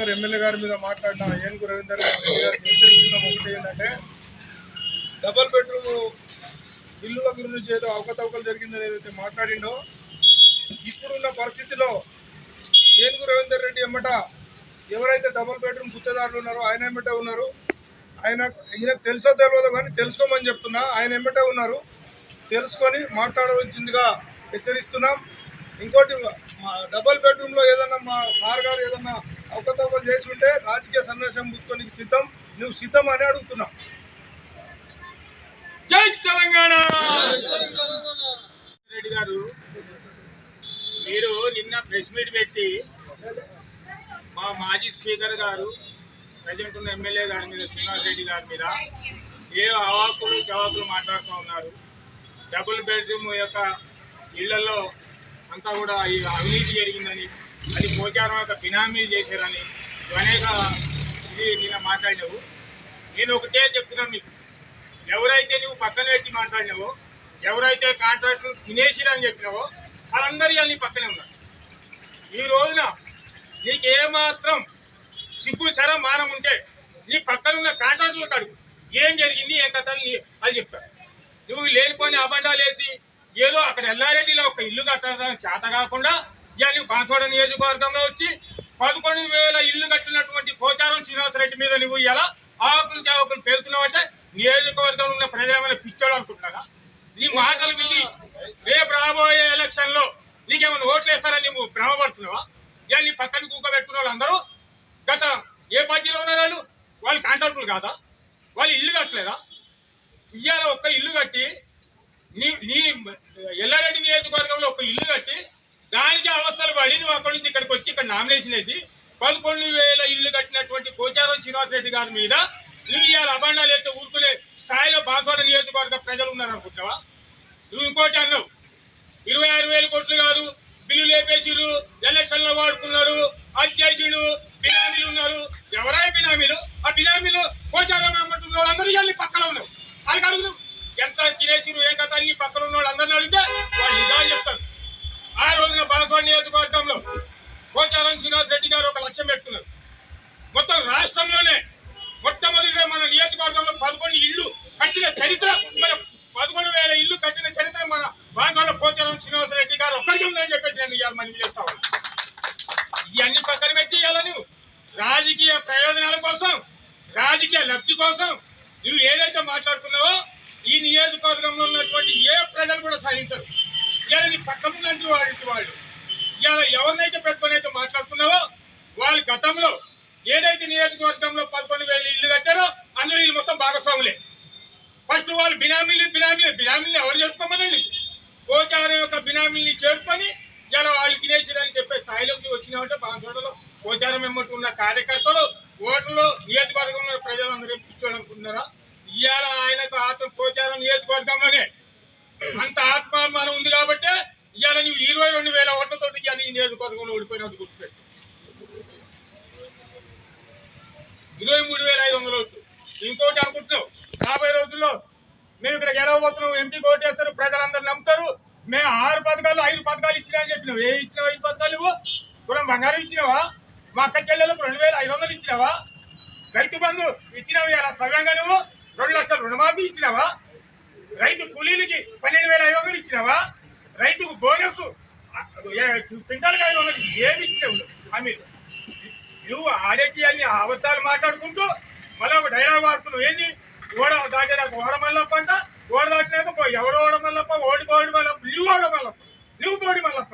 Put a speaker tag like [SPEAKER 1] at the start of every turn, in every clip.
[SPEAKER 1] మాజీ ఎమ్మెల్యే గారి మీద మాట్లాడిన ఏనుగు రవీందర్ రెడ్డి గారికి హెచ్చరిస్తున్నాం ఒకటి ఏంటంటే డబల్ బెడ్రూమ్ ఇల్లుల గురించి ఏదో అవకతవకలు జరిగిందని ఏదైతే మాట్లాడిండో ఇప్పుడున్న పరిస్థితిలో ఏనుగు రవీందర్ రెడ్డి ఎమ్మట ఎవరైతే డబల్ బెడ్రూమ్ గుత్తేదారులు ఉన్నారో ఆయన ఎమ్మటే ఉన్నారు. ఆయన ఈయనకు తెలుసో తెలియదో కానీ తెలుసుకోమని చెప్తున్నా ఆయన ఎమ్మటే ఉన్నారు. తెలుసుకొని మాట్లాడవలసిందిగా హెచ్చరిస్తున్నాం. ఇంకోటి మా డబుల్ బెడ్రూమ్లో ఏదన్నా మా సార్ గారు ఏదన్నా అవకతవకలు చేసి ఉంటే రాజకీయ సన్యాసం పుచ్చుకొని సిద్ధం. నువ్వు సిద్ధం అని అడుగుతున్నాం.
[SPEAKER 2] జై తెలంగాణ! రెడ్డి గారు మీరు నిన్న ప్రెస్ మీట్ పెట్టి మా మాజీ స్పీకర్ గారు ప్రజెంట్ ఉన్న ఎమ్మెల్యే గారి మీద శ్రీనివాస్ రెడ్డి గారి మీద ఏ అవాకులు జవాకులు మాట్లాడుతూ ఉన్నారు. డబుల్ బెడ్రూమ్ యొక్క ఇళ్ళలో అంతా కూడా ఈ అవినీతి జరిగిందని అది పోచారం యొక్క బినామీ చేశారని అనేక ఇది నిన్న మాట్లాడినావు. నేను ఒకటే చెప్తున్నాను మీకు. ఎవరైతే నువ్వు పక్కన పెట్టి మాట్లాడినావో ఎవరైతే కాంట్రాక్టర్ తినేసిరని చెప్పినావో వాళ్ళందరూ నీ పక్కనే ఉన్నారు. ఈ రోజున నీకు ఏమాత్రం సిగ్గు చర మానం ఉంటే నీ పక్కన ఉన్న కాంట్రాక్టులకు అడుగు. ఏం జరిగింది ఏం కథ అని వాళ్ళు చెప్తారు నువ్వు లేనిపోయిన అబండాలు వేసి ఏదో అక్కడ ఎల్లారెడ్డిలో ఒక ఇల్లు కట్టడం చేత కాకుండా ఇవాళ నువ్వు బాన్సోడ నియోజకవర్గంలో వచ్చి పదకొండు వేల ఇల్లు కట్టినటువంటి పోచారం శ్రీనివాసరెడ్డి మీద నువ్వు ఇలా ఆకులు చావకులు పేలుతున్నావంటే నియోజకవర్గంలో ఉన్న ప్రజామైన పిచ్చోడు అనుకుంటున్నారా? నీ మాటలు విని రేపు రాబోయే ఎలక్షన్లో నీకేమైనా ఓట్లు వేస్తారని నువ్వు భ్రమపడుతున్నావా? ఇవాళ నీ పక్కన కూకబెట్టుకున్న వాళ్ళందరూ గత ఏ పార్టీలో ఉన్నారు వాళ్ళు? వాళ్ళు కాంట్రాక్టులు కాదా? వాళ్ళు ఇల్లు కట్టలేదా? ఇవాళ ఒక్క ఇల్లు కట్టి నీ నీ ఎల్లారెడ్డి నియోజకవర్గంలో ఒక ఇల్లు కట్టి దానికి అవస్థలు పడి నువ్వు అక్కడి నుంచి ఇక్కడికి వచ్చి ఇక్కడ నామినేషన్ వేసి పదకొండు వేల ఇల్లు కట్టినటువంటి కోచారం శ్రీనివాస్ రెడ్డి గారి మీద నువ్వు ఇవాళ అబండాలు వేస్తే ఊరుకునే స్థాయిలో బాన్సోడ నియోజకవర్గ ప్రజలు ఉన్నారు నువ్వు ఇంకోటి అన్నావు. ఇరవై ఆరు వేల కోట్లు కాదు బిల్లు లేపేసిరు ఎలక్షన్లో వాడుకున్నారు అది చేసిండు బినామీలు ఉన్నారు. ఎవరాయ బినామీలు? ఆ బినామీలు కోచారం ఏమంటున్నారు అందరూ వెళ్ళి పక్కన ఉన్నారు. వాళ్ళకి అడుగు ఎంత తినేసిరు ఏం కథ అన్ని పక్కన ఉన్న అందరిని అడిగితే వాళ్ళు నిజాలు చెప్తారు. ఆ రోజున బాలకోట నియోజకవర్గంలో పోచారం శ్రీనివాస్ రెడ్డి గారు ఒక లక్ష్యం పెట్టుకున్నారు. మొత్తం రాష్ట్రంలోనే మొట్టమొదటిగా మన నియోజకవర్గంలో పదకొండు ఇల్లు కట్టిన చరిత్ర మన పదకొండు వేల ఇల్లు కట్టిన చరిత్ర మన బాగా పోచారం శ్రీనివాస రెడ్డి గారు ఒక్కరికి ఉందని చెప్పేసి నేను ఇవాళ మనం చేస్తా ఇవన్నీ పక్కన పెట్టి ఇవాళ నువ్వు రాజకీయ ప్రయోజనాల కోసం రాజకీయ లబ్ధి కోసం నువ్వు ఏదైతే మాట్లాడుతున్నావో ఈ నియోజకవర్గంలో ఉన్నటువంటి ఏ ప్రజలు కూడా సాధించరు. ఇలా నీ పక్కన నుంచి వాడి వాళ్ళు ఇలా ఎవరినైతే పెట్టుకొని అయితే మాట్లాడుకున్నావో వాళ్ళు గతంలో ఏదైతే నియోజకవర్గంలో పదకొండు వేలు ఇల్లు కట్టారో అందులో వీళ్ళు మొత్తం భాగస్వాములే. ఫస్ట్ వాళ్ళు బినామీలు బినామీలు బినామీలు ఎవరు చేసుకోమనండి? పోచారం యొక్క బినామీల్ని చేర్చుకొని ఇలా వాళ్ళు తినేసిరని చెప్పే స్థాయిలోకి వచ్చినామంటే బాగా పోచారం వెంబడి ఉన్న కార్యకర్తలు ఓటర్లు నియోజకవర్గంలో ప్రజలందరూ పిచ్చోడనుకుంటున్నారా ఇవాళ ఆయనకు ఆత్మ పోచారం నియోజకవర్గంలోనే. అంత ఆత్మాభిమానం ఉంది కాబట్టి ఇవాళ నువ్వు ఇరవై రెండు వేల ఓట్లతో ఇవాళ ఈ నియోజకవర్గంలో ఓడిపోయినట్టు గుర్తుపెట్టు. ఇరవై మూడు వేల ఐదు వందల ఓట్లు. ఇంకోటి అనుకుంటున్నావు? యాభై రోజుల్లో మేము ఇక్కడ గెలవబోతున్నాం ఎంపీ ఓటేస్తారు ప్రజలందరూ నమ్ముతారు. మేము ఆరు పథకాలు ఐదు పథకాలు ఇచ్చినా అని చెప్పినావు. ఏ ఇచ్చినావు ఐదు పథకాలు కులం బంగారం ఇచ్చినావా? మా అక్క చెల్లెలకు రెండు వేల ఐదు వందలు ఇచ్చినావా? రైతు బంధు ఇచ్చినావు ఇలా సవ్యంగా నువ్వు. రెండు లక్షల రుణమాఫీ ఇచ్చినావా? రైతు కూలీలకి పన్నెండు వేల ఐదు వందలు ఇచ్చినావా? రైతుకు బోనస్ క్వింటాల్కి ఐదు వందలు ఏమి ఇచ్చినావు? హామీ హామీలు. నువ్వు ఆడేటి అన్ని అబద్ధాలు మాట్లాడుకుంటూ మళ్ళీ ఒక డైలాగ్ వాడుతున్నావు. ఏంది? ఓడ దాటేదాకా ఓడ మల్లప్ప అంట ఓడ దాటినాక పో ఓడ మల్లప్ప ఓడి బోడి మల్లప్ప నువ్వు ఓడ మల్లప్ప నువ్వు బోడి మల్లప్ప.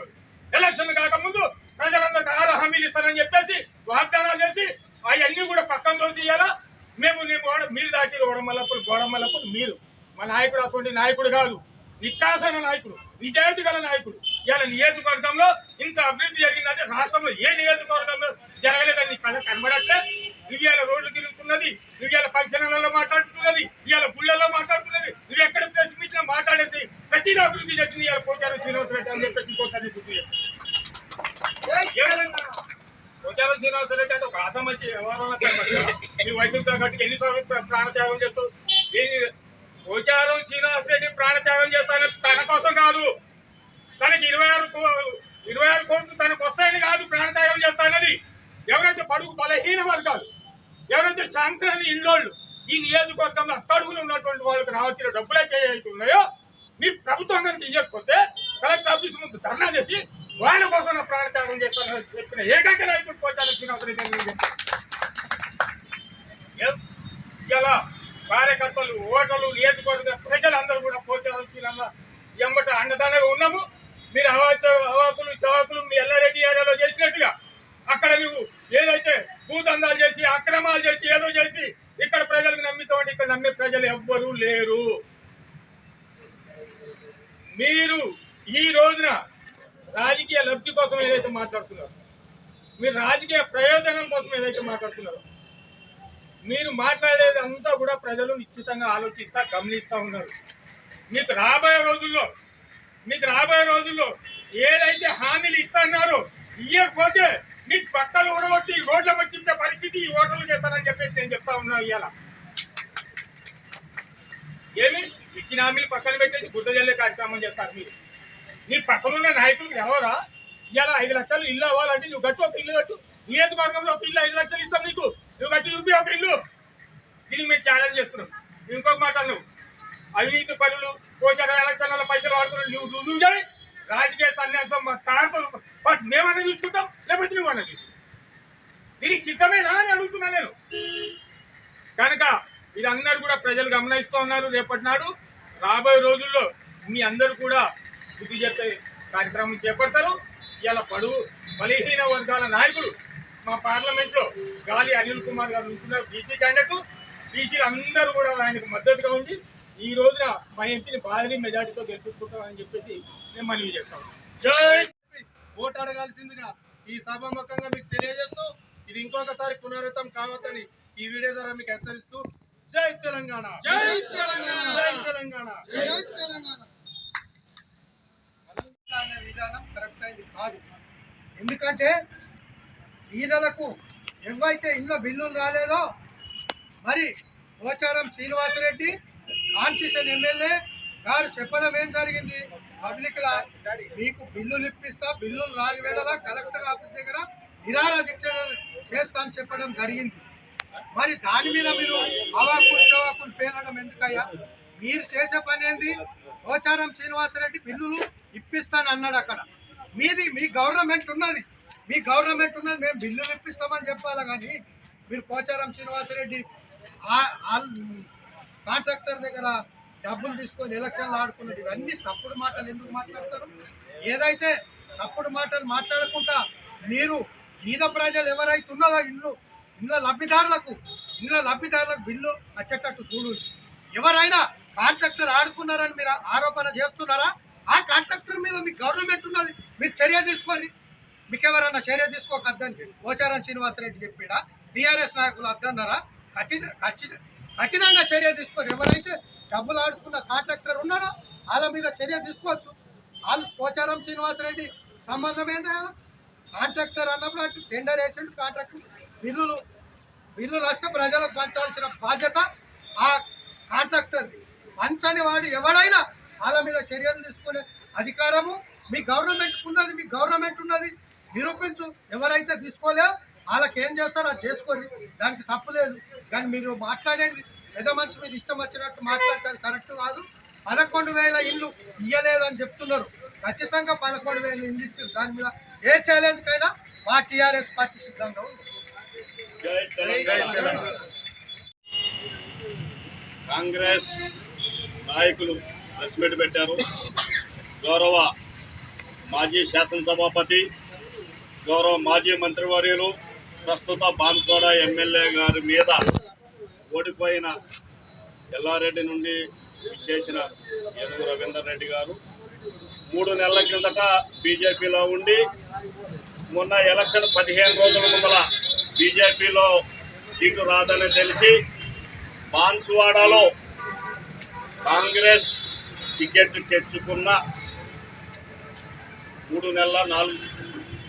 [SPEAKER 2] ఎలక్షన్ కాకముందు ప్రజలందరికీ ఆరు హామీలు ఇస్తానని చెప్పేసి వాగ్దానాలు చేసి అవన్నీ కూడా పక్కన తోసి ఇవ్వాలా మేము నీ గోడ మీరు దాటి ఓడ మల్లప్పులు మీరు. మా నాయకుడు అటువంటి నాయకుడు కాదు. నిక్కాసైన నాయకుడు నిజాయితీ గల నాయకుడు. ఇవాళ నియోజకవర్గంలో ఇంత అభివృద్ధి జరిగిందంటే రాష్ట్రంలో ఏ నియోజకవర్గంలో జరగలేదని నీ కళ్ళ కనబడట్లే? నువ్వు రోడ్లు తిరుగుతున్నది నువ్వు ఇవాళ ఫంక్షన్లలో మాట్లాడుతున్నది ఇవాళ గుళ్ళల్లో మాట్లాడుతున్నది నువ్వు ఎక్కడ ప్రెస్ మీట్ మాట్లాడేది? ప్రతిదీ అభివృద్ధి చేసింది ఇవాళ పోచారం శ్రీనివాసరెడ్డి అని చెప్పేసి ఇంకోసారి గుర్తు చేస్తాను. శ్రీనివాస రెడ్డి అంటే ఒక అసమస్య వ్యవహారంలో నీ వయసుకు తగ్గట్టు ఎన్నిసార్లు ప్రాణత్యాగం చేస్తావు ఏంది పోచారం శ్రీనివాస రెడ్డి ప్రాణత్యాగం చేస్తానని తన కోసం కాదు తనకి ఇరవై ఆరు ఇరవై ఆరు కోట్లు తనకు వస్తాయని కాదు ప్రాణత్యాగం చేస్తానది ఎవరైతే శాంక్షన్ అని ఇల్లోళ్ళు ఈ నియోజకవర్గంలో అట్టడుగులు ఉన్నటువంటి వాళ్ళకి రావాల్సిన డబ్బులు అయితే ఉన్నాయో మీ ప్రభుత్వం కనుక ఇవ్వకపోతే కలెక్టర్ ఆఫీస్ ముందు ధర్నా చేసి వాళ్ళ కోసం నా ప్రాణత్యాగం చేస్తాను చెప్పిన ఏకైక నాయకుడు పోచారు శ్రీనివాసరెడ్డి ఇలా కార్యకర్తలు ఓటర్లు నియోజకవర్గ ప్రజలందరూ కూడా పోచాల్సిన ఎంబట అండదండగా ఉన్నాము. మీరు అవాచ అవాకులు చవాకులు మీ ఎల్లారెడ్డి ఏరియాలో చేసినట్టుగా అక్కడ నువ్వు ఏదైతే భూదందాలు చేసి అక్రమాలు చేసి ఏదో చేసి ఇక్కడ ప్రజలకు నమ్మితామంటే ఇక్కడ నమ్మే ప్రజలు ఎవ్వరూ లేరు. మీరు ఈ రోజున రాజకీయ లబ్ధి కోసం ఏదైతే మాట్లాడుతున్నారు మీరు రాజకీయ ప్రయోజనం కోసం ఏదైతే మాట్లాడుతున్నారో మీరు మాట్లాడేది అంతా కూడా ప్రజలు నిశ్చితంగా ఆలోచిస్తా గమనిస్తూ ఉన్నారు. మీకు రాబోయే రోజుల్లో మీకు రాబోయే రోజుల్లో ఏదైతే హామీలు ఇస్తున్నారో ఇవ్వకపోతే మీకు పక్కలు ఊడగొట్టి రోడ్ల పట్టించే పరిస్థితి ఈ ఓటర్లు చేస్తారని చెప్పేసి నేను చెప్తా ఉన్నా ఇవాళ ఏమి? ఇచ్చిన హామీలు పక్కన పెట్టేసి గుర్తు జల్లే కార్యక్రమం చేస్తారు మీరు. నీ పక్కనున్న నాయకులకు ఎవరా? ఇవాళ ఐదు లక్షలు ఇల్లు అవ్వాలంటే నువ్వు గట్టు ఒక ఇల్లు కట్టు. నియోజకవర్గంలో ఒక ఇల్లు ఐదు లక్షలు ఇస్తాం నీకు. నువ్వు గట్టి చూపి ఒక ఇల్లు. దీనికి మేము ఛాలెంజ్ చేస్తున్నాం. ఇంకొక మాట నువ్వు అవినీతి పనులు కోచర ఎలక్షన్ల పైసలు వాడుకున్నావు నువ్వు చేయి రాజకీయ సన్యాసం మా సార్పులు బట్ మేమన్నా చూసుకుంటాం లేకపోతే నువ్వన్నా చూసుకుంటాం దీనికి సిద్ధమేనా అని అడుగుతున్నా నేను. కనుక ఇది అందరు కూడా ప్రజలు గమనిస్తూ ఉన్నారు రేపటి నాడు. రాబోయే రోజుల్లో మీ అందరూ కూడా బుద్ధి చెప్పే కార్యక్రమం చేపడతారు. ఇలా పడువు బలహీన వర్గాల నాయకులు మా పార్లమెంట్లో గాలి అనిల్ కుమార్ గారు ఉంటున్నారు బీసీ క్యాండిడేట్ బీసీలు అందరూ కూడా ఆయనకు మద్దతుగా ఉండి ఈ రోజున మా ఎంపీని భారీ మెజార్టీతో గెలుచుకుంటామని చెప్పేసి నేను మనవి చేస్తాను
[SPEAKER 1] జై ఓటు అడగాల్సిందిగా ఈ సభాముఖంగా మీకు తెలియజేస్తూ ఇది ఇంకొకసారి పునరావృతం కావద్దని ఈ వీడియో ద్వారా మీకు హెచ్చరిస్తూ జై తెలంగాణ.
[SPEAKER 2] జై తెలంగాణ!
[SPEAKER 1] జై తెలంగాణ.
[SPEAKER 3] అనే విధానం కరెక్ట్ అయింది కాదు. ఎందుకంటే ఈదలకు ఎవైతే ఇంట్లో బిల్లులు రాలేదో మరి పోచారం శ్రీనివాసరెడ్డి కాన్స్టిట్యూషన్ ఎమ్మెల్యే గారు చెప్పడం ఏం జరిగింది? పబ్లిక్లా మీకు బిల్లులు ఇప్పిస్తా బిల్లులు రాని వేళలా కలెక్టర్ ఆఫీస్ దగ్గర నిరారా దీక్ష చేస్తా చెప్పడం జరిగింది. మరి దాని మీద మీరు అవాకులు చవాకులు పేలడం ఎందుకయ్యా? మీరు చేసే పని ఏంది? పోచారం శ్రీనివాసరెడ్డి బిల్లులు ఇప్పిస్తాను అన్నాడు అక్కడ. మీది మీ గవర్నమెంట్ ఉన్నది. మీ గవర్నమెంట్ ఉన్నది. మేము బిల్లులు ఇప్పిస్తామని చెప్పాలి కానీ మీరు పోచారం శ్రీనివాసరెడ్డి కాంట్రాక్టర్ దగ్గర డబ్బులు తీసుకొని ఎలక్షన్లు ఆడుకున్నది ఇవన్నీ తప్పుడు మాటలు ఎందుకు మాట్లాడతారు? ఏదైతే తప్పుడు మాటలు మాట్లాడకుండా మీరు ఈద ప్రజలు ఎవరైతే ఉన్నదో ఇల్లు ఇళ్ళ లబ్ధిదారులకు ఇళ్ళ లబ్ధిదారులకు బిల్లు వచ్చేటట్టు చూడు. ఎవరైనా కాంట్రాక్టర్ ఆడుకున్నారని మీరు ఆరోపణ చేస్తున్నారా? ఆ కాంట్రాక్టర్ మీద మీ గవర్నమెంట్ ఉన్నది మీరు చర్య తీసుకోండి. మీకు ఎవరైనా చర్య తీసుకోకద్దని పోచారం శ్రీనివాసరెడ్డి చెప్పాడా? టీఆర్ఎస్ నాయకులు వద్దన్నారా కఠిన ఖచ్చిత కఠినంగా చర్య తీసుకోరు. ఎవరైతే డబ్బులు ఆడుకున్న కాంట్రాక్టర్ ఉన్నారో వాళ్ళ మీద చర్య తీసుకోవచ్చు. వాళ్ళు పోచారం శ్రీనివాసరెడ్డి సంబంధం ఏందా కాంట్రాక్టర్ అన్నప్పుడు అటు టెండర్ వేసిండు కాంట్రాక్టర్. బిల్లులు బిల్లులు వస్తే ప్రజలకు పంచాల్సిన బాధ్యత ఆ కాంట్రాక్టర్ది. పంచని వాడు ఎవడైనా వాళ్ళ మీద చర్యలు తీసుకునే అధికారము మీ గవర్నమెంట్ ఉన్నది మీ గవర్నమెంట్ ఉన్నది. నిరూపించు ఎవరైతే తీసుకోలేవు వాళ్ళకి ఏం చేస్తారో అది చేసుకోండి దానికి తప్పులేదు కానీ మీరు మాట్లాడేది పెద్ద మనిషి మీద ఇష్టం వచ్చినట్టు మాట్లాడతారు కరెక్ట్ కాదు. పదకొండు వేల ఇల్లు ఇయ్యలేదని చెప్తున్నారు. ఖచ్చితంగా పదకొండు వేల ఇల్లు ఇచ్చారు. దాని మీద ఏ ఛాలెంజ్ కైనా మా టీఆర్ఎస్ పార్టీ సిద్ధంగా ఉంది.
[SPEAKER 4] కాంగ్రెస్ నాయకులు ప్రెస్ మీట్ పెట్టారు. గౌరవ మాజీ శాసనసభాపతి గౌరవ మాజీ మంత్రివర్యులు ప్రస్తుత బాన్సోడ ఎమ్మెల్యే గారి మీద ఓడిపోయిన ఎల్లారెడ్డి నుండి చేసిన ఏనుగు రవీందర్ రెడ్డి గారు. మూడు నెలల కిందట బీజేపీలో ఉండి మొన్న ఎలక్షన్ పదిహేను రోజుల ముందల బీజేపీలో సీటు రాదని తెలిసి బాన్సువాడలో కాంగ్రెస్ టికెట్ తెచ్చుకున్న మూడు నెలల నాలుగు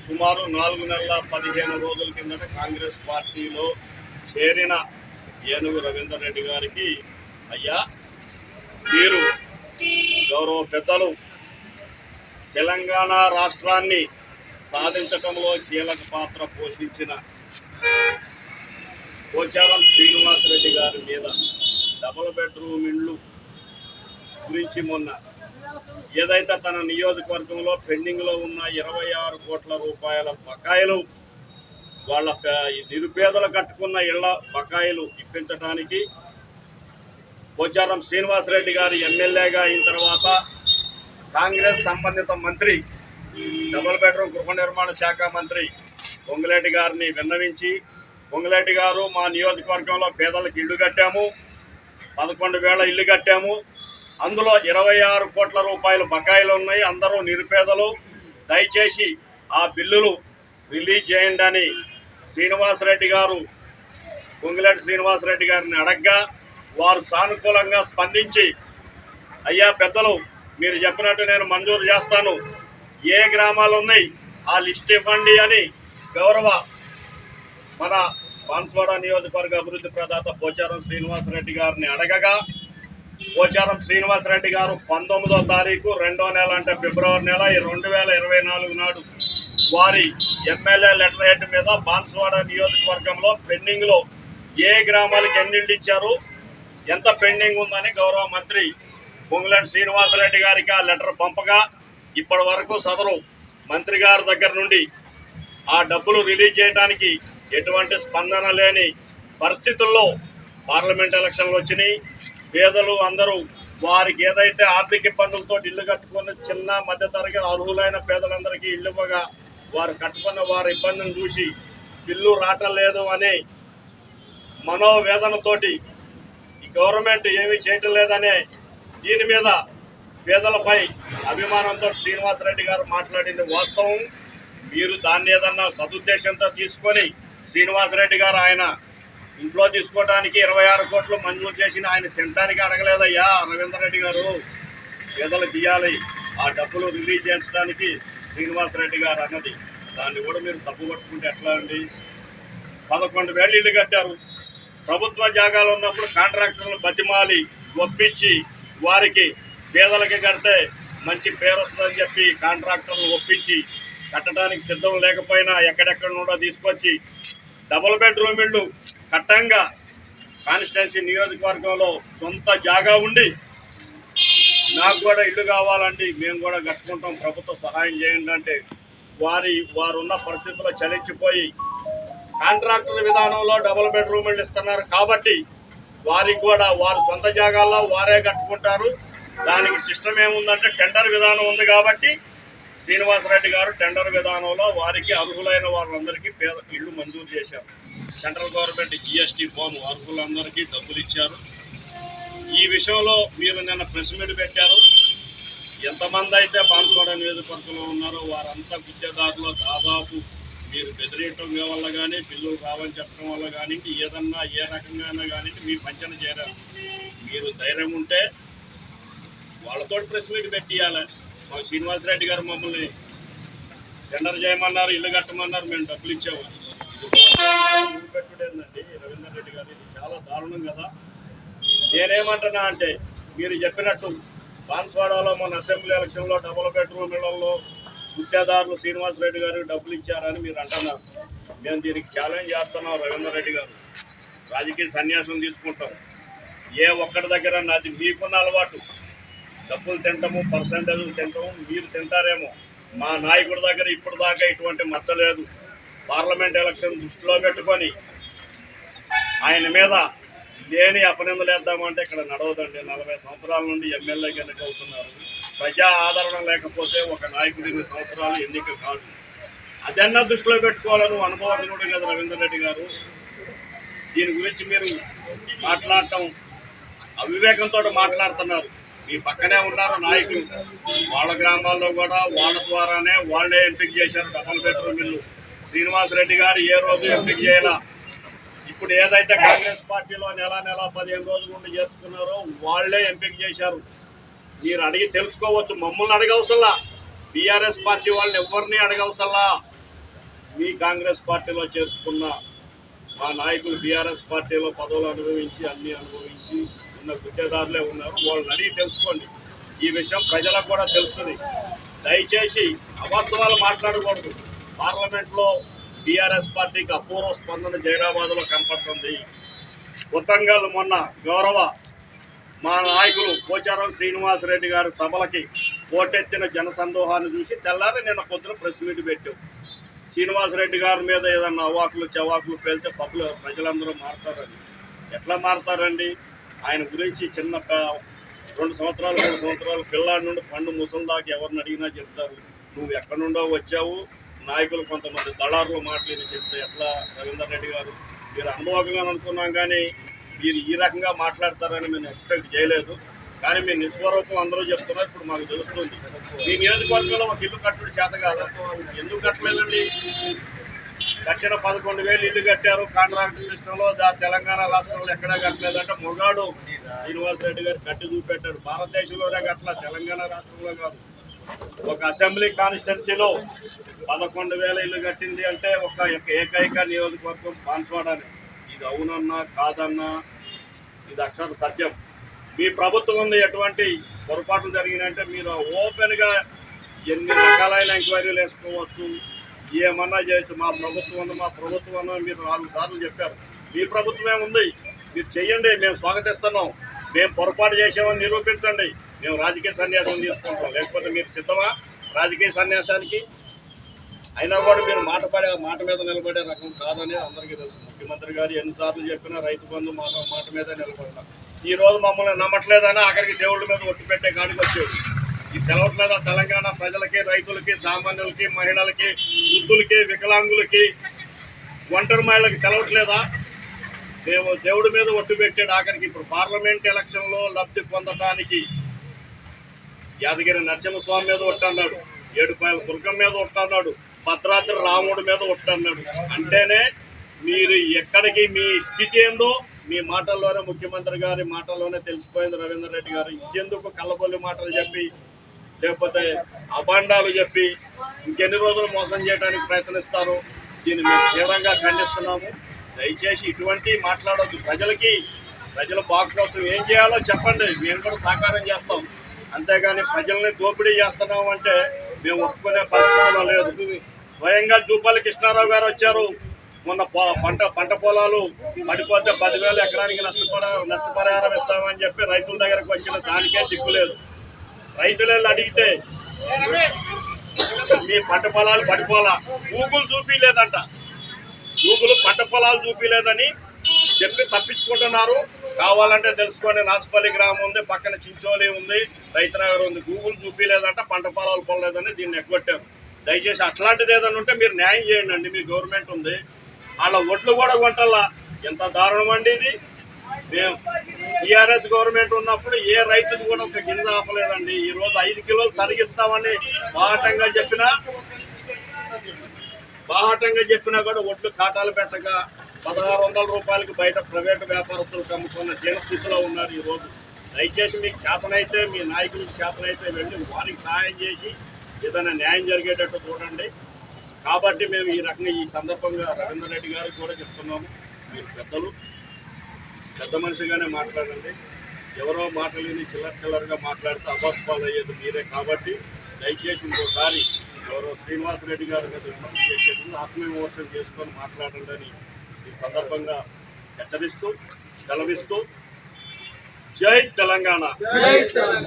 [SPEAKER 4] సుమారు నాలుగు నెలల పదిహేను రోజుల కిందట కాంగ్రెస్ పార్టీలో చేరిన ఏనుగు రవీందర్ రెడ్డి గారికి అయ్యా మీరు గౌరవ పెద్దలు తెలంగాణ రాష్ట్రాన్ని సాధించటంలో కీలక పాత్ర పోషించిన పోచారం శ్రీనివాసరెడ్డి గారి మీద డబుల్ బెడ్రూమ్ ఇండ్లు గురించి మొన్న. ఏదైతే తన నియోజకవర్గంలో పెండింగ్లో ఉన్న ఇరవై ఆరు కోట్ల రూపాయల బకాయిలు వాళ్ళ పే- నిరుపేదలు కట్టుకున్న ఇళ్ళ బకాయిలు ఇప్పించడానికి పోచారం శ్రీనివాసరెడ్డి గారు ఎమ్మెల్యేగా అయిన తర్వాత కాంగ్రెస్ సంబంధిత మంత్రి డబుల్ బెడ్రూమ్ గృహ నిర్మాణ శాఖ మంత్రి పొంగులేటి గారిని విన్నవించి పొంగులేటి గారు మా నియోజకవర్గంలో పేదలకు ఇల్లు కట్టాము పదకొండు వేల ఇల్లు కట్టాము అందులో ఇరవై ఆరు కోట్ల రూపాయలు బకాయిలు ఉన్నాయి. అందరూ నిరుపేదలు. దయచేసి ఆ బిల్లులు రిలీజ్ చేయండి అని శ్రీనివాసరెడ్డి గారు పొంగులేటి శ్రీనివాసరెడ్డి గారిని అడగ్గా వారు సానుకూలంగా స్పందించి అయ్యా పెద్దలు మీరు చెప్పినట్టు నేను మంజూరు చేస్తాను. ఏ గ్రామాలు ఉన్నాయి ఆ లిస్ట్ ఇవ్వండి అని గౌరవ మన బాన్స్వాడ నియోజకవర్గ అభివృద్ధి ప్రదాత పోచారం శ్రీనివాసరెడ్డి గారిని అడగగా పోచారం శ్రీనివాసరెడ్డి గారు పంతొమ్మిదో తారీఖు రెండో నెల అంటే ఫిబ్రవరి నెల ఈ రెండు వేల ఇరవై నాలుగు నాడు వారి ఎమ్మెల్యే లెటర్ హెడ్ మీద బాన్సువాడ నియోజకవర్గంలో పెండింగ్లో ఏ గ్రామాలకు ఎన్నింటి ఇచ్చారు? ఎంత పెండింగ్ ఉందని గౌరవ మంత్రి పొంగులేటి శ్రీనివాసరెడ్డి గారికి ఆ లెటర్ పంపగా ఇప్పటి వరకు సదరు మంత్రి గారి దగ్గర నుండి ఆ డబ్బులు రిలీజ్ చేయడానికి ఎటువంటి స్పందన లేని పరిస్థితుల్లో పార్లమెంట్ ఎలక్షన్లు వచ్చినాయి. పేదలు అందరూ వారికి ఏదైతే ఆర్థిక ఇబ్బందులతో ఇల్లు కట్టుకున్న చిన్న మధ్యతరగతి అర్హులైన పేదలందరికీ ఇల్లు ఇవ్వగా వారు కట్టుకున్న వారి ఇబ్బందిని చూసి ఇల్లు రావటం లేదు అని మనోవేదనతోటి ఈ గవర్నమెంట్ ఏమీ చేయటం లేదనే దీని మీద పేదలపై అభిమానంతో శ్రీనివాసరెడ్డి గారు మాట్లాడింది వాస్తవం. మీరు దాన్ని ఏదన్నా సదుద్దేశంతో తీసుకొని శ్రీనివాసరెడ్డి గారు ఆయన ఇంట్లో తీసుకోవడానికి ఇరవై ఆరు కోట్లు మంజూరు చేసిన ఆయన తినడానికి అడగలేదయ్యా రవీందర్ రెడ్డి గారు. పేదలకు ఇవ్వాలి ఆ డబ్బులు రిలీజ్ చేయించడానికి శ్రీనివాసరెడ్డి గారు అన్నది. దాన్ని కూడా మీరు తప్పు పట్టుకుంటే ఎట్లా అండి? పదకొండు వేలు ఇల్లు కట్టారు. ప్రభుత్వ జాగాలు ఉన్నప్పుడు కాంట్రాక్టర్లు బతిమాలి ఒప్పించి వారికి పేదలకి కడితే మంచి పేరు వస్తుందని చెప్పి కాంట్రాక్టర్లు ఒప్పించి కట్టడానికి సిద్ధం లేకపోయినా ఎక్కడెక్కడ నుండో తీసుకొచ్చి డబుల్ బెడ్రూమ్ ఇళ్ళు కట్టంగా కాన్స్టిట్యున్సీ నియోజకవర్గంలో సొంత జాగా ఉండి నాకు కూడా ఇల్లు కావాలండి మేము కూడా కట్టుకుంటాం ప్రభుత్వ సహాయం చేయండి అంటే వారి వారు ఉన్న పరిస్థితుల్లో చలించిపోయి కాంట్రాక్టర్ విధానంలో డబుల్ బెడ్రూమ్లు ఇస్తున్నారు కాబట్టి వారికి కూడా వారు సొంత జాగాల్లో వారే కట్టుకుంటారు. దానికి సిస్టమ్ ఏముందంటే టెండర్ విధానం ఉంది కాబట్టి శ్రీనివాసరెడ్డి గారు టెండర్ విధానంలో వారికి అర్హులైన వారందరికీ పేద ఇళ్ళు మంజూరు చేశారు. సెంట్రల్ గవర్నమెంట్ జిఎస్టీ ఫోన్ అర్హులందరికీ డబ్బులు ఇచ్చారు. ఈ విషయంలో మీరు నిన్న ప్రెస్ మీట్ పెట్టారు. ఎంతమంది అయితే బాన్సోడ నియోజకవర్గంలో ఉన్నారో వారంతా గుత్తేదారులో దాదాపు మీరు బెదిరియటం వల్ల కానీ బిల్లులు రావని చెప్పడం వల్ల కానీ ఏదన్నా ఏ రకంగా కానీ మీ పంచన చేరారు మీరు ధైర్యం ఉంటే వాళ్ళతో ప్రెస్ మీట్ పెట్టియాలి. మా శ్రీనివాసరెడ్డి గారు మమ్మల్ని టెండర్ చేయమన్నారు ఇల్లు కట్టమన్నారు మేము డబ్బులు ఇచ్చాము. ఇది రవీందర్ రెడ్డి గారు ఇది చాలా దారుణం కదా. నేనేమంటున్నా అంటే మీరు చెప్పినట్టు బాన్స్వాడలో మన అసెంబ్లీ ఎలక్షన్లో డబుల్ బెడ్రూమ్ ఇళ్ళలో గుత్తేదారులు శ్రీనివాస్ రెడ్డి గారికి డబ్బులు ఇచ్చారని మీరు అంటున్నారు. మేము దీనికి ఛాలెంజ్ చేస్తున్నాం రవీందర్ రెడ్డి గారు. రాజకీయ సన్యాసం తీసుకుంటాం. ఏ ఒక్కడి దగ్గర నాది మీకున్న అలవాటు. డబ్బులు తింటాము పర్సంటేజ్ తింటాము మీరు తింటారేమో. మా నాయకుడి దగ్గర ఇప్పుడు దాకా ఇటువంటి మచ్చలేదు పార్లమెంట్ ఎలక్షన్ దృష్టిలో పెట్టుకొని ఆయన మీద లేని అపనిందలేద్దామంటే ఇక్కడ నడవదండి. నలభై సంవత్సరాల నుండి ఎమ్మెల్యే ఎన్నిక అవుతున్నారు. ప్రజా ఆదరణ లేకపోతే ఒక నాయకుడిని సంవత్సరాలు ఎన్నిక కాదు. అదన్నా దృష్టిలో పెట్టుకోవాలని అనుభవజ్ఞుడు కదా రవీందర్ రెడ్డి గారు. దీని గురించి మీరు మాట్లాడటం అవివేకంతో మాట్లాడుతున్నారు. మీ పక్కనే ఉన్నారు నాయకులు. వాళ్ళ గ్రామాల్లో కూడా వాళ్ళ ద్వారానే వాళ్ళే ఎంపిక చేశారు డబల్ బెడ్రూమ్ ఇల్లు. శ్రీనివాసరెడ్డి గారు ఏ రోజు ఎంపిక చేయాల? ఇప్పుడు ఏదైతే కాంగ్రెస్ పార్టీలో నెల నెల పదిహేను రోజుల నుండి చేర్చుకున్నారో వాళ్ళే ఎంపిక చేశారు. మీరు అడిగి తెలుసుకోవచ్చు. మమ్మల్ని అడగవసల్లా. బీఆర్ఎస్ పార్టీ వాళ్ళని ఎవరిని అడగవసల్లా? మీ కాంగ్రెస్ పార్టీలో చేర్చుకున్న మా నాయకులు బీఆర్ఎస్ పార్టీలో పదవులు అనుభవించి అన్ని అనుభవించి ఉన్న గుత్తేదారులే ఉన్నారు. వాళ్ళని అడిగి తెలుసుకోండి. ఈ విషయం ప్రజలకు కూడా తెలుస్తుంది. దయచేసి అవాస్తవాలు మాట్లాడకూడదు. పార్లమెంట్లో టీఆర్ఎస్ పార్టీకి అపూర్వ స్పందన జైరాబాద్లో కనపడుతుంది. ఉత్తంగల్ మొన్న గౌరవ మా నాయకులు పోచారం శ్రీనివాసరెడ్డి గారి సభలకి పోటెత్తిన జన సందోహాన్ని చూసి తెల్లారి నిన్న పొద్దున ప్రెస్ మీట్ పెట్టాం. శ్రీనివాసరెడ్డి గారి మీద ఏదన్నా అవాకులు చవాకులు పేలితే పబ్లు ప్రజలందరూ మారుతారండి. ఎట్లా మారుతారండి? ఆయన గురించి చిన్న రెండు సంవత్సరాలు మూడు సంవత్సరాలు పిల్లాడి నుండి పండు ముసలి దాకా ఎవరిని అడిగినా చెప్తారు. నువ్వు ఎక్కడి నుండో వచ్చావు? నాయకులు కొంతమంది దళారులు మాట్లాడి చెప్తే ఎట్లా రవీందర్ రెడ్డి గారు? మీరు అనుభవంగా అనుకున్నాం కానీ మీరు ఈ రకంగా మాట్లాడతారని మేము ఎక్స్పెక్ట్ చేయలేదు. కానీ మీ నిస్వరూపం అందరూ చెప్తున్నారు. ఇప్పుడు మాకు తెలుస్తుంది. మీ నియోజకవర్గంలో ఒక ఇల్లు కట్టుడు చేత కాదు? ఎందుకు కట్టలేదండి? కట్టిన పదకొండు వేలు ఇల్లు కట్టారు. కాంట్రాక్ట్ సిస్టంలో తెలంగాణ రాష్ట్రంలో ఎక్కడా కట్టలేదంటే మొగాడు శ్రీనివాస్ రెడ్డి గారు కట్టి చూపెట్టాడు. భారతదేశంలోనే కట్టల తెలంగాణ రాష్ట్రంలో కాదు. ఒక అసెంబ్లీ కాన్స్టిట్యున్సీలో పదకొండు వేల ఇల్లు కట్టింది అంటే ఒక ఏక- ఏకైక నియోజకవర్గం బాన్స్వాడని ఇది అవునన్నా కాదన్నా ఇది అక్షర సత్యం. మీ ప్రభుత్వం ఉంది ఎటువంటి పొరపాట్లు జరిగినాయంటే మీరు ఓపెన్గా ఎన్ని రకాలైన ఎంక్వైరీలు వేసుకోవచ్చు ఏమన్నా చేయొచ్చు. మా ప్రభుత్వం మా ప్రభుత్వం మీరు నాలుగు సార్లు చెప్పారు. మీ ప్రభుత్వమే ఉంది మీరు చెయ్యండి మేము స్వాగతిస్తున్నాం. మేము పొరపాటు చేసామని నిరూపించండి. మేము రాజకీయ సన్యాసం తీసుకుంటాం. లేకపోతే మీరు సిద్ధమా? రాజకీయ సన్యాసానికి? అయినా కూడా మీరు మాట పడే మాట మీద నిలబడే రకం కాదని అందరికీ తెలుసు. ముఖ్యమంత్రి గారు ఎన్నిసార్లు చెప్పినా రైతు బంధు మాట మాట మీద నిలబడినా ఈ రోజు మమ్మల్ని నమ్మట్లేదని ఆఖరికి దేవుళ్ళ మీద ఒట్టు పెట్టే కాడికి వచ్చేది ఈ తెలవట్లేద తెలంగాణ ప్రజలకి రైతులకి సామాన్యులకి మహిళలకి వృద్ధులకి వికలాంగులకి ఒంటరి మహిళలకి తెలవట్లేదా? మేము దేవుడి మీద ఒట్టు పెట్టాడు ఆఖరికి. ఇప్పుడు పార్లమెంట్ ఎలక్షన్లో లబ్ధి పొందడానికి యాదగిరి నరసింహస్వామి మీద ఒట్టన్నాడు ఏడుపాయల దుర్గం మీద ఒట్టన్నాడు భద్రాద్రి రాముడి మీద ఒట్టన్నాడు అంటేనే మీరు ఎక్కడికి మీ స్థితి ఏందో మీ మాటల్లోనే ముఖ్యమంత్రి గారి మాటల్లోనే తెలిసిపోయింది రవీంద్ర రెడ్డి గారు. ఇంకెందుకు కళ్ళబొల్లి మాటలు చెప్పి లేకపోతే అభాండాలు చెప్పి ఇంకెన్ని రోజులు మోసం చేయడానికి ప్రయత్నిస్తారు దీన్ని మేము తీవ్రంగా ఖండిస్తున్నాము. దయచేసి ఇటువంటి మాట్లాడొద్దు. ప్రజలకి ప్రజల బాగు కోసం ఏం చేయాలో చెప్పండి. మేము కూడా సహకారం చేస్తాం. అంతేగాని ప్రజల్ని దోపిడీ చేస్తున్నాం అంటే మేము ఒప్పుకునే పరిస్థితిలో లేదు. స్వయంగా జూపల్లి కృష్ణారావు గారు వచ్చారు. మొన్న పంట పంట పొలాలు పడిపోతే పదివేలు ఎకరానికి నష్టపర నష్టపరిహారం ఇస్తామని చెప్పి రైతుల దగ్గరకు వచ్చిన దానికే దిక్కులేదు రైతులే అడిగితే మీ పంట పొలాలు పడిపోలా గూగుల్ చూపిలేదంట గూగుల్ పంట పొలాలు చూపిలేదని చెప్పి తప్పించుకుంటున్నారు. కావాలంటే తెలుసుకోండి నాసుపల్లి గ్రామం ఉంది పక్కన చించోలి ఉంది రైతునగర్ ఉంది. గూగుల్ చూపిలేదంట పంట పొలాలు పొలలేదని దీన్ని ఎగ్గొట్టారు. దయచేసి అట్లాంటిది ఏదైనా ఉంటే మీరు న్యాయం చేయండి అండి మీ గవర్నమెంట్ ఉంది. వాళ్ళ ఒట్లు కూడా కొంటల్లా. ఎంత దారుణం అండి ఇది. మేము టీఆర్ఎస్ గవర్నమెంట్ ఉన్నప్పుడు ఏ రైతులు కూడా ఒక గింజ ఆపలేదండి. ఈ రోజు ఐదు కిలోలు తరిగిస్తామని బాహటంగా చెప్పినా బాహాటంగా చెప్పినా కూడా ఒడ్లు కాటాలు పెట్టగా పదహారు వందల రూపాయలకి బయట ప్రైవేట్ వ్యాపారస్తులకు అమ్ముకున్న జీర్ణస్థితిలో ఉన్నారు ఈరోజు దయచేసి మీకు చేతనైతే మీ నాయకులకు చేతనైతే వెళ్ళి వారికి సహాయం చేసి ఏదైనా న్యాయం జరిగేటట్టు చూడండి. కాబట్టి మేము ఈ రకంగా ఈ సందర్భంగా రవీందర్ రెడ్డి గారికి కూడా చెప్తున్నాము. మీరు పెద్దలు పెద్ద మనిషిగానే మాట్లాడండి. ఎవరో మాటలేని చిల్లర చిల్లరగా మాట్లాడితే అభస్పాలు అయ్యేది మీరే కాబట్టి దయచేసి ఇంకోసారి ఎవరో శ్రీనివాసరెడ్డి గారు గత విమర్శ చేసేందుకు ఆత్మవిమర్శనం చేసుకొని మాట్లాడండి ఈ సందర్భంగా హెచ్చరిస్తూ సెలవిస్తూ జై తెలంగాణ.
[SPEAKER 3] జై తెలంగాణ.